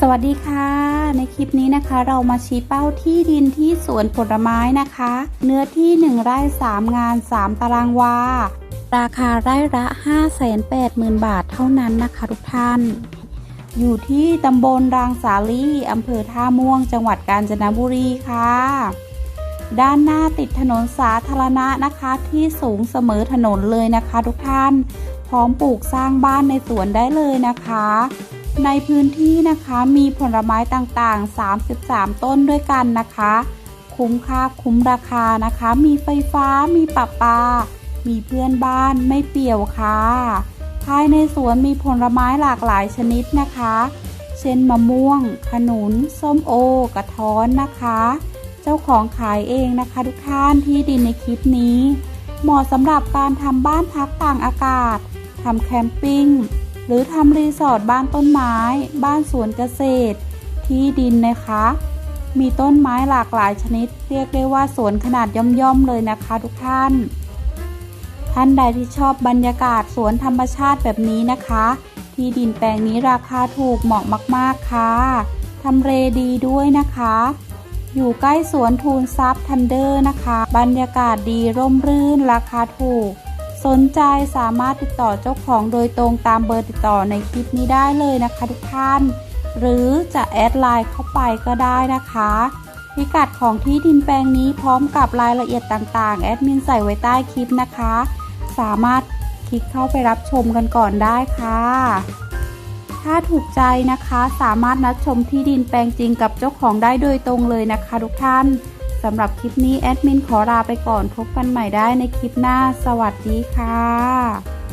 สวัสดีค่ะ ในคลิปนี้นะคะ เรามาชี้เป้าที่ดินที่สวนผลไม้นะคะ เนื้อที่ 1 ไร่ 3 งาน 3 ตารางวา ราคาไร่ละ 580,000 บาทเท่านั้นนะคะ ทุกท่าน อยู่ที่ตำบลรางสาลีอำเภอท่าม่วง จังหวัดกาญจนบุรีค่ะ ด้านหน้าติดถนนสาธารณะนะคะที่สูงเสมอถนนเลยนะคะ ทุกท่าน พร้อมปลูกสร้างบ้านในสวนได้เลยนะคะ ในพื้นที่นะคะมีผลไม้ต่างๆ 33 ต้นด้วยกันนะคะ คุ้มค่าคุ้มราคานะคะ มีไฟฟ้า มีปะปา มีเพื่อนบ้านไม่เปี่ยวค่ะ ภายในสวนมีผลไม้หลากหลายชนิดนะคะ เช่นมะม่วง ขนุน ส้มโอ กระท้อนนะคะ เจ้าของขายเองนะคะทุกท่านที่ดินในคลิปนี้ เหมาะสำหรับการทำบ้านพักต่างอากาศทำแคมปิ้ง หรือทำรีสอร์ทบ้านต้นไม้ บ้านสวนเกษตร ที่ดินนะคะ มีต้นไม้หลากหลายชนิด เรียกได้ว่าสวนขนาดย่อมๆเลยนะคะทุกท่าน ท่านใดที่ชอบบรรยากาศสวนธรรมชาติแบบนี้นะคะ ที่ดินแปลงนี้ราคาถูกเหมาะมากๆค่ะทำเลดีด้วยนะคะ อยู่ใกล้สวนทูนซับทันเดอร์นะคะ บรรยากาศดีร่มรื่นราคาถูก สนใจสามารถติดต่อเจ้าของโดยตรงตามเบอร์ติดต่อในคลิปนี้ได้เลยนะคะทุกท่าน หรือจะแอดไลน์เข้าไปก็ได้นะคะพิกัดของที่ดินแปลงนี้พร้อมกับรายละเอียดต่างๆ แอดมินใส่ไว้ใต้คลิปนะคะ สามารถคลิกเข้าไปรับชมกันก่อนได้ค่ะ ถ้าถูกใจนะคะสามารถนัดชมที่ดินแปลงจริงกับเจ้าของได้โดยตรงเลยนะคะทุกท่าน สำหรับคลิปนี้แอดมินขอลาไปก่อนพบกันใหม่ได้ในคลิปหน้า สวัสดีค่ะ